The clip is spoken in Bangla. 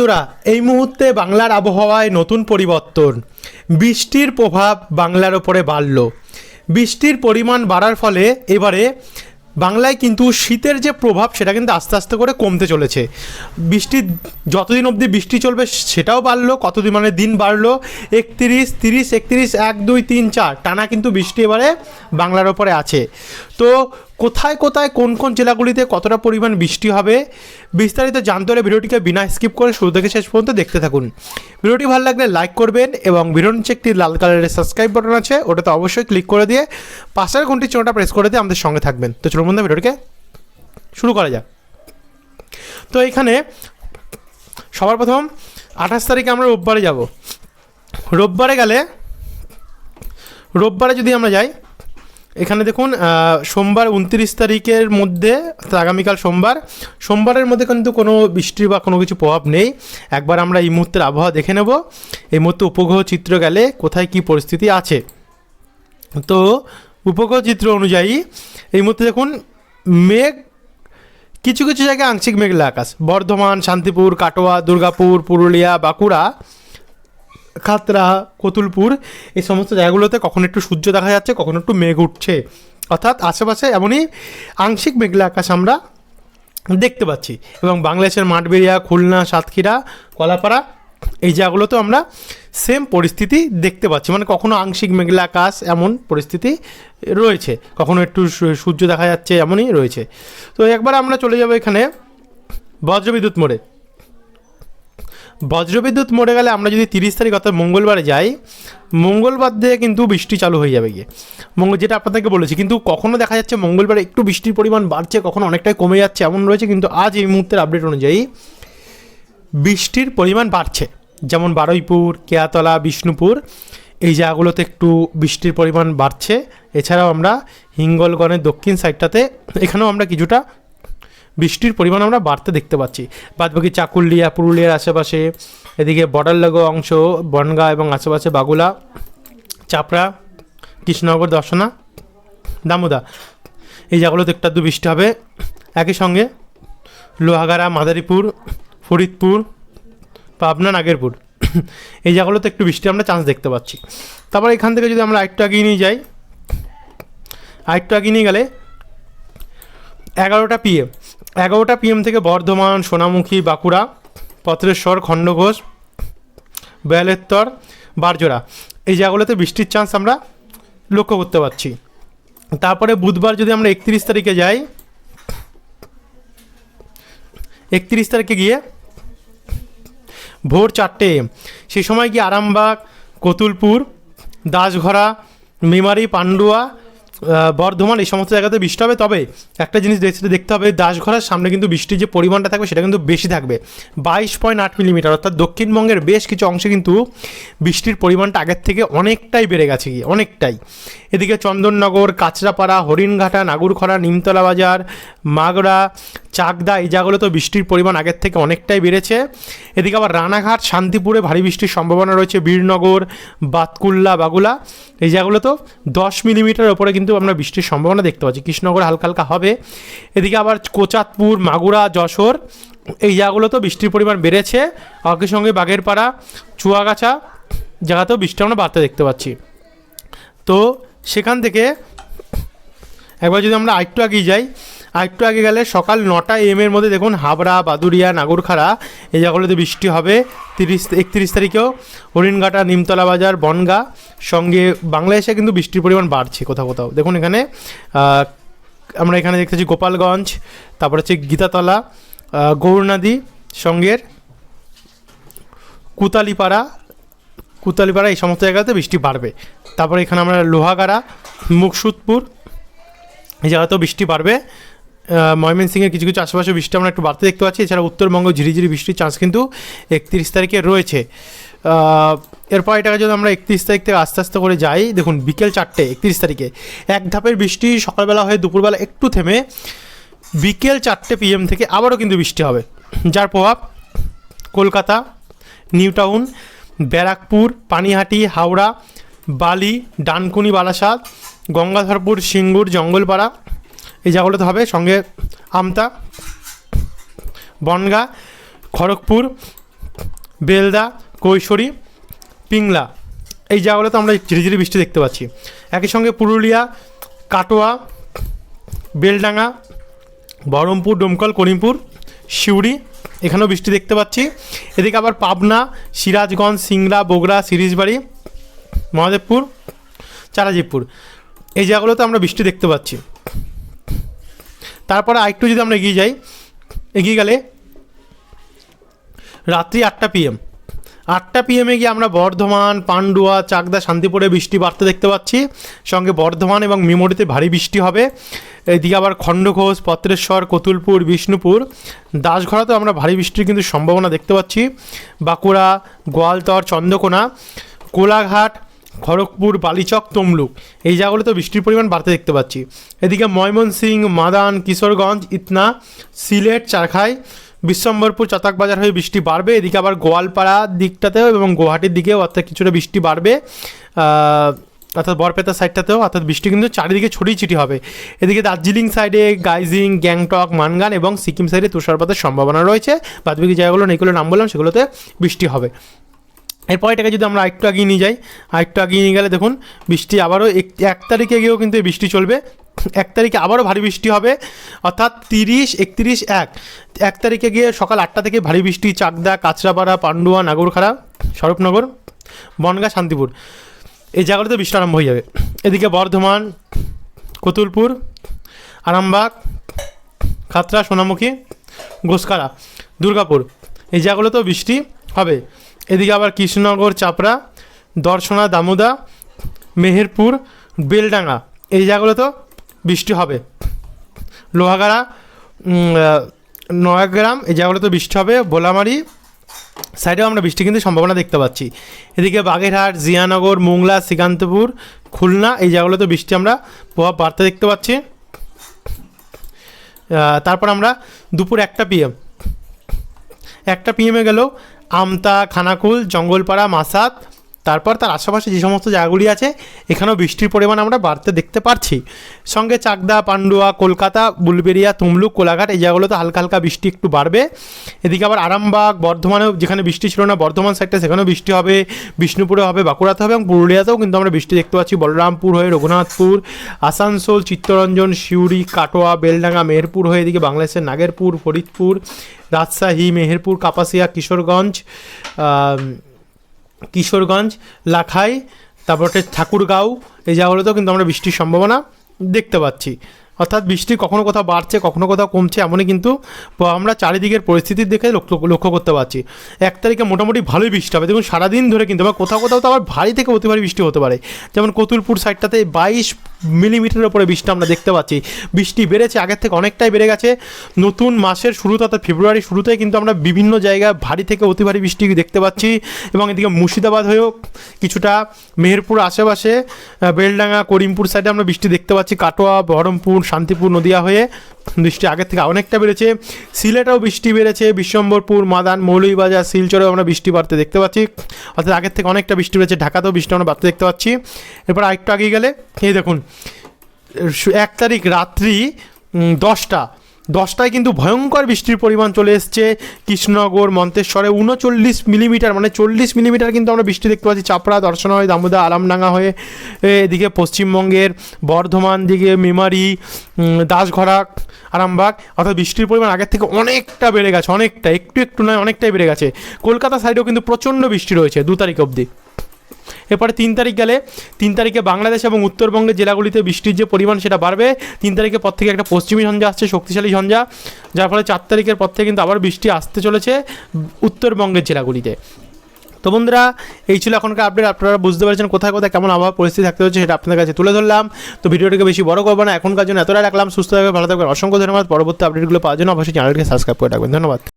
বন্ধুরা, এই মুহূর্তে বাংলার আবহাওয়ায় নতুন পরিবর্তন। বৃষ্টির প্রভাব বাংলার ওপরে বাড়ল। বৃষ্টির পরিমাণ বাড়ার ফলে এবারে বাংলায় কিন্তু শীতের যে প্রভাব, সেটা কিন্তু আস্তে আস্তে করে কমতে চলেছে। বৃষ্টি, যতদিন অবধি বৃষ্টি চলবে, সেটাও বাড়লো, কতদিন মানে দিন বাড়লো, একত্রিশ, তিরিশ, একত্রিশ, এক, দুই, তিন, চার, টানা কিন্তু বৃষ্টি এবারে বাংলার ওপরে আছে। তো কোথায় কোথায় কোন কোন জেলাগুলিতে কতটা পরিমাণ বৃষ্টি হবে, বিস্তারিত জানতে হলে ভিডিওটিকে বিনা স্কিপ করে শুরু থেকে শেষ পর্যন্ত দেখতে থাকুন। ভিডিওটি ভালো লাগলে লাইক করবেন এবং ভিডিওর নিচে একটি লাল কালারের সাবস্ক্রাইব বাটন আছে, ওটাতে অবশ্যই ক্লিক করে দিয়ে পাশের ঘন্টি চিহ্নটা প্রেস করে দিয়ে আমাদের সঙ্গে থাকবেন। তো চলুন বন্ধু ভিডিওটিকে শুরু করা যাক। তো এখানে সবার প্রথম আঠাশ তারিখে আমরা রোববারে যাব। রোববারে গেলে, রোববারে যদি আমরা যাই এখানে দেখুন সোমবার উনত্রিশ তারিখের মধ্যে আগামীকাল সোমবার, সোমবারের মধ্যে কিন্তু কোনো বৃষ্টি বা কোনো কিছু প্রভাব নেই। একবার আমরা এই মুহূর্তের আবহাওয়া দেখে নেব। এই মুহূর্তে উপগ্রহ চিত্র গেলে কোথায় কি পরিস্থিতি আছে? তো, উপগ্রহ চিত্র অনুযায়ী, এই মুহূর্তে দেখুন, মেঘ, কিছু কিছু জায়গায় আংশিক মেঘলা আকাশ। বর্ধমান, শান্তিপুর, কাটোয়া, দুর্গাপুর, পুরুলিয়া, বাঁকুড়া খাতড়া কতুলপুর, এই সমস্ত জায়গাগুলোতে কখনো একটু সূর্য দেখা যাচ্ছে, কখনো একটু মেঘ উঠছে। অর্থাৎ আশেপাশে এমনই আংশিক মেঘলা আকাশ আমরা দেখতে পাচ্ছি। এবং বাংলাদেশের মাঠবেড়িয়া, খুলনা, সাতক্ষীরা, কলাপাড়া, এই জায়গাগুলোতেও আমরা সেম পরিস্থিতি দেখতে পাচ্ছি। মানে কখনো আংশিক মেঘলা আকাশ এমন পরিস্থিতি রয়েছে। কখনো একটু সূর্য দেখা যাচ্ছে এমনই রয়েছে। তো একবার আমরা চলে যাব এখানে বজ্রবিদ্যুৎ মোড়ে। বজ্রবিদ্যুৎ মরে গেলে আমরা যদি তিরিশ তারিখ অর্থাৎ মঙ্গলবারে যাই, মঙ্গলবার দিয়ে কিন্তু বৃষ্টি চালু হয়ে যাবে গিয়ে। মঙ্গল যেটা আপনাদেরকে বলেছি, কিন্তু কখনো দেখা যাচ্ছে মঙ্গলবারে একটু বৃষ্টির পরিমাণ বাড়ছে, কখনো অনেকটাই কমে যাচ্ছে, এমন রয়েছে, কিন্তু আজ এই মুহূর্তের আপডেট অনুযায়ী বৃষ্টির পরিমাণ বাড়ছে। যেমন বারুইপুর, কেয়াতলা, বিষ্ণুপুর, এই জায়গাগুলোতে একটু বৃষ্টির পরিমাণ বাড়ছে। এছাড়াও আমরা হিঙ্গলগণের দক্ষিণ সাইডটাতে এখানেও আমরা কিছুটা বৃষ্টির পরিমাণ আমরা বাড়তে দেখতে পাচ্ছি। বাদবাকি চাকুলিয়া, পুরুলিয়ার আশেপাশে, এদিকে বর্ডার লাগো অংশ, বনগা এবং আশেপাশে বাগুলা, চাপড়া, কৃষ্ণনগর, দর্শনা, দামোদা। এই জায়গাগুলোতে একটু আধটু বৃষ্টি হবে। একই সঙ্গে লোহাগাড়া, মাদারীপুর, ফরিদপুর, পাবনা, নাগেরপুর। এই জায়গাগুলোতে একটু বৃষ্টি আমরা চান্স দেখতে পাচ্ছি। তারপর এখান থেকে যদি আমরা আরেকটু এগিয়ে নিয়ে যাই, আরেকটু এগিয়ে নিয়ে গেলে এগারোটা পিএম এগারোটা পিএম থেকে বর্ধমান, সোনামুখী, বাঁকুড়া পত্রেশ্বর খণ্ডঘোষ, বেলেত্তর, বারজোড়া। এই জায়গাগুলোতে বৃষ্টির চান্স আমরা লক্ষ্য করতে পারছি। তারপরে বুধবার যদি আমরা একত্রিশ তারিখে যাই, একত্রিশ তারিখে গিয়ে ভোর চারটে সেই সময় গিয়ে আরামবাগ, কতুলপুর, দাসঘরা, মেমারি, পান্ডুয়া বর্ধমান এই সমস্ত জায়গাতে বৃষ্টি হবে। তবে একটা জিনিস দেখতে দেখতে হবে, দাসঘরার সামনে কিন্তু বৃষ্টির যে পরিমাণটা থাকবে সেটা কিন্তু বেশি থাকবে। বাইশ পয়েন্ট আট মিলিমিটার, অর্থাৎ দক্ষিণবঙ্গের বেশ কিছু অংশে কিন্তু বৃষ্টির পরিমাণটা আগের থেকে অনেকটাই বেড়ে গেছে গিয়ে, অনেকটাই। এদিকে চন্দননগর, কাঁচরাপাড়া, হরিণঘাটা নাগুরখরা নিমতলা বাজার মাগড়া চাকদা, এই জায়গাগুলো তো বৃষ্টির পরিমাণ আগের থেকে অনেকটাই বেড়েছে। এদিকে আবার রানাঘাট, শান্তিপুরে ভারী বৃষ্টির সম্ভাবনা রয়েছে। বীরনগর, বাতকুল্লা, বাগুলা, এই জায়গাগুলো তো দশ মিলিমিটার ওপরে কিন্তু আমরা বৃষ্টির সম্ভাবনা দেখতে পাচ্ছি। কৃষ্ণনগর হালকা হালকা হবে। এদিকে আবার কোচাতপুর মাগুরা, যশোর, এই জায়গাগুলো তো বৃষ্টির পরিমাণ বেড়েছে। একই সঙ্গে বাগেরপাড়া, চুয়াগাছা জায়গাতেও বৃষ্টি আমরা বাড়তে দেখতে পাচ্ছি। তো সেখান থেকে একবার যদি আমরা আরেকটু এগিয়ে যাই, আরেকটু আগে গেলে সকাল নটা এম এর মধ্যে দেখুন হাবড়া বাদুরিয়া নাগরখাড়া, এই জায়গাগুলোতে বৃষ্টি হবে। তিরিশ, একত্রিশ তারিখেও হরিণঘাটা, নিমতলা বাজার, বনগা, সঙ্গে বাংলাদেশে কিন্তু বৃষ্টির পরিমাণ বাড়ছে কোথাও কোথাও। দেখুন এখানে আমরা এখানে দেখতেছি গোপালগঞ্জ, তারপর হচ্ছে গীতাতলা গৌরনদী সঙ্গের কুতালিপাড়া কুতালিপাড়া এই সমস্ত জায়গাতে বৃষ্টি বাড়বে। তারপরে এখানে আমরা লোহাগাড়া, মুকসুদপুর, এই জায়গাতেও বৃষ্টি বাড়বে। ময়মনসিংহের কিছু কিছু আশেপাশে বৃষ্টি আমরা একটু বাড়তে দেখতে পাচ্ছি। এছাড়া উত্তরবঙ্গ ঝিরিঝিরি বৃষ্টির চান্স কিন্তু একত্রিশ তারিখে রয়েছে। এরপর এটাকে যদি আমরা একত্রিশ তারিখ থেকে আস্তে আস্তে করে যাই, দেখুন বিকেল চারটে, একত্রিশ তারিখে এক ধাপের বৃষ্টি, সকালবেলা হয়ে দুপুরবেলা একটু থেমে বিকেল চারটে পিএম থেকে আবারও কিন্তু বৃষ্টি হবে। যার প্রভাব কলকাতা, নিউ টাউন ব্যারাকপুর, পানিহাটি, হাওড়া, বালি, ডানকুনি বারাসাত গঙ্গাধরপুর, সিঙ্গুর, জঙ্গলপাড়া। এই জায়গাগুলোতে হবে সঙ্গে আমতা, বনগা, খড়গপুর, বেলদা, কৈশোরী, পিংলা। এই জায়গাগুলোতে আমরা ঝিরিঝিরি বৃষ্টি দেখতে পাচ্ছি। একই সঙ্গে পুরুলিয়া, কাটোয়া, বেলডাঙ্গা, বহরমপুর, ডোমকল, করিমপুর সিউড়ি এখানেও বৃষ্টি দেখতে পাচ্ছি। এদিকে আবার পাবনা, সিরাজগঞ্জ, সিংড়া, বগুড়া, সিরিজবাড়ি, মহাদেবপুর, চারাজিবপুর। এই জায়গাগুলোতে আমরা বৃষ্টি দেখতে পাচ্ছি। তারপরে আরেকটু যদি আমরা এগিয়ে যাই, এগিয়ে গেলে রাত্রি আটটা পিএম আটটা পিএমে গিয়ে আমরা বর্ধমান, পান্ডুয়া, চাকদা, শান্তিপুরে বৃষ্টি বাড়তে দেখতে পাচ্ছি। সঙ্গে বর্ধমান এবং মেমোরিতে ভারী বৃষ্টি হবে। এদিকে আবার খণ্ডঘোষ, পত্রেশ্বর, কতুলপুর, বিষ্ণুপুর। দাসঘরাতেও আমরা ভারী বৃষ্টির কিন্তু সম্ভাবনা দেখতে পাচ্ছি। বাঁকুড়া, গোয়ালতর, চন্দ্রকোনা, কোলাঘাট, খড়গপুর, বালিচক, তমলুক। এই জায়গাগুলোতে বৃষ্টির পরিমাণ বাড়তে দেখতে পাচ্ছি। এদিকে ময়মনসিংহ, মাদান, কিশোরগঞ্জ, ইতনা, সিলেট, চারখাই, বিশ্বম্বরপুর চতাকবাজার হয়ে বৃষ্টি বাড়বে। এদিকে আবার গোয়ালপাড়া দিকটাতেও এবং গুয়াহাটির দিকেও অর্থাৎ কিছুটা বৃষ্টি বাড়বে। অর্থাৎ বরপেতা সাইডটাতেও, অর্থাৎ বৃষ্টি কিন্তু চারিদিকে ছড়িয়ে ছিটি হবে। এদিকে দার্জিলিং সাইডে গাইজিং, গ্যাংটক, মানগান এবং সিকিম সাইডে তুষারপাতের সম্ভাবনা রয়েছে। বাদবাকি জায়গাগুলো যেগুলো নাম বললাম, সেগুলোতে বৃষ্টি হবে। এরপর এটাকে যদি আমরা আরেকটু আগিয়ে নিয়ে যাই, আরেকটু আগিয়ে নিয়ে গেলে দেখুন, বৃষ্টি আবারও এক এক তারিখে গিয়েও কিন্তু এই বৃষ্টি চলবে। এক তারিখে আবারও ভারী বৃষ্টি হবে, অর্থাৎ তিরিশ, একত্রিশ, এক। এক তারিখে গিয়ে সকাল আটটা থেকে ভারী বৃষ্টি, চাকদা, কাঁচরাপাড়া, পান্ডুয়া, নাগরখাড়া, স্বরূপনগর, বনগাঁ, শান্তিপুর। এই জায়গাগুলোতে বৃষ্টি আরম্ভ হয়ে যাবে। এদিকে বর্ধমান, কতুলপুর, আরামবাগ খাতড়া সোনামুখী গোসকারা দুর্গাপুর, এই জায়গাগুলোতেও বৃষ্টি হবে। এদিকে আবার কৃষ্ণনগর, চাপড়া, দর্শনা, দামোদা, মেহেরপুর, বেলডাঙ্গা, এই জায়গাগুলোতেও বৃষ্টি হবে। লোহাগাড়া নয়াগ্রাম, এই জায়গাগুলোতে বৃষ্টি হবে। বোলামারি সাইডেও আমরা বৃষ্টি কিন্তু সম্ভাবনা দেখতে পাচ্ছি। এদিকে বাগেরহাট, জিয়ানগর, মোংলা, শ্রীকান্তপুর, খুলনা, এই জায়গাগুলোতে বৃষ্টি আমরা প্রভাব বাড়তে দেখতে পাচ্ছি। তারপর আমরা দুপুর একটা পিএম একটা পিএমে গেল আমতা, খানাকুল, জঙ্গলপাড়া মাসাত তারপর তার আশেপাশে যে সমস্ত জায়গাগুলি আছে, এখানেও বৃষ্টির পরিমাণ আমরা বাড়তে দেখতে পারছি। সঙ্গে চাকদা, পান্ডুয়া, কলকাতা, বুলবেরিয়া, তুমলুক, কোলাঘাট, এই জায়গাগুলোতে হালকা হালকা বৃষ্টি একটু বাড়বে। এদিকে আবার আরামবাগ, বর্ধমানেও যেখানে বৃষ্টি ছিল না, বর্ধমান সাইডটা সেখানেও বৃষ্টি হবে, বিষ্ণুপুরে হবে, বাঁকুড়াতে হবে এবং পুরুলিয়াতেও কিন্তু আমরা বৃষ্টি দেখতে পাচ্ছি। বলরামপুর হয়ে রঘুনাথপুর, আসানসোল, চিত্তরঞ্জন, সিউড়ি, কাটোয়া, বেলডাঙ্গা, মেহেরপুর হয়ে এদিকে বাংলাদেশের নাগেরপুর, ফরিদপুর, রাজশাহী, মেহেরপুর, কাপাসিয়া, কিশোরগঞ্জ কিশোরগঞ্জ, লাখাই, তারপর হচ্ছে ঠাকুরগাঁও, এই জায়গাগুলোতেও কিন্তু আমরা বৃষ্টির সম্ভাবনা দেখতে পাচ্ছি। অর্থাৎ বৃষ্টি কখনো কোথাও বাড়ছে, কখনো কোথাও কমছে, এমনই কিন্তু আমরা চারিদিকের পরিস্থিতির দেখে লক্ষ্য করতে পারছি। এক তারিখে মোটামুটি ভালোই বৃষ্টি হবে। দেখুন, সারাদিন ধরে কিন্তু আবার কোথাও কোথাও তো আবার ভারী থেকে অতি ভারী বৃষ্টি হতে পারে। যেমন কতুলপুর সাইডটাতে বাইশ মিলিমিটারের উপরে বৃষ্টি আমরা দেখতে পাচ্ছি। বৃষ্টি বেড়েছে, আগের থেকে অনেকটাই বেড়ে গেছে। নতুন মাসের শুরুতে, অর্থাৎ ফেব্রুয়ারি শুরুতেই কিন্তু আমরা বিভিন্ন জায়গায় ভারী থেকে অতি ভারী বৃষ্টি দেখতে পাচ্ছি এবং এদিকে মুর্শিদাবাদ হয়েও কিছুটা মেহেরপুর আশেপাশে বেলডাঙ্গা, করিমপুর সাইডে আমরা বৃষ্টি দেখতে পাচ্ছি। কাটোয়া, বহরমপুর, শান্তিপুর, নদিয়া হয়ে বৃষ্টি আগের থেকে অনেকটা বেড়েছে। সিলেটেও বৃষ্টি বেড়েছে, বিশ্বম্বরপুর, মাদান, মৌলভীবাজার, শিলচরেও আমরা বৃষ্টি বাড়তে দেখতে পাচ্ছি। অর্থাৎ আগের থেকে অনেকটা বৃষ্টি বেড়েছে, ঢাকাতেও বৃষ্টি আমরা বাড়তে দেখতে পাচ্ছি। এরপর আরেকটু আগে গেলে, এই দেখুন এক তারিখ রাত্রি দশটা। দশটায় কিন্তু ভয়ঙ্কর বৃষ্টির পরিমাণ চলে এসছে কৃষ্ণনগর, মন্তেশ্বরে। উনচল্লিশ মিলিমিটার মানে চল্লিশ মিলিমিটার কিন্তু আমরা বৃষ্টি দেখতে পাচ্ছি। চাপড়া দর্শন হয় দামোদা, আরামডাঙ্গা হয়ে এদিকে পশ্চিমবঙ্গের বর্ধমান, দিকে মেমারি দাসঘরা, আরামবাগ। অর্থাৎ বৃষ্টির পরিমাণ আগের থেকে অনেকটা বেড়ে গেছে, অনেকটা, একটু একটু নয়, অনেকটাই বেড়ে গেছে। কলকাতা সাইডেও কিন্তু প্রচণ্ড বৃষ্টি রয়েছে দু তারিখ অবধি। এরপরে তিন তারিখ গেলে, তিন তারিখে বাংলাদেশ এবং উত্তরবঙ্গের জেলাগুলিতে বৃষ্টির যে পরিমাণ সেটা বাড়বে। তিন তারিখের পর থেকে একটা পশ্চিমী ঝঞ্ঝা আসছে, শক্তিশালী ঝঞ্ঝা, যার ফলে চার তারিখের পর থেকে কিন্তু আবার বৃষ্টি আসতে চলেছে উত্তরবঙ্গের জেলাগুলিতে। তো বন্ধুরা, এই ছিল এখনকার আপডেট আপনারা বুঝতে পারছেন কোথায় কোথায় কেমন আবহাওয়া পরিস্থিতি থাকতে হচ্ছে, সেটা আপনাদের কাছে তুলে ধরলাম। তো ভিডিওটিকে বেশি বড় করব না, এখনকার জন্য এতটা রাখলাম। সুস্থ থাকবে ভালো থাকবেন। অসংখ্য ধন্যবাদ। পরবর্তী আপডেটগুলো পাওয়ার জন্য অবশ্যই চ্যানেলকে সাবস্ক্রাইব করে রাখবেন। ধন্যবাদ।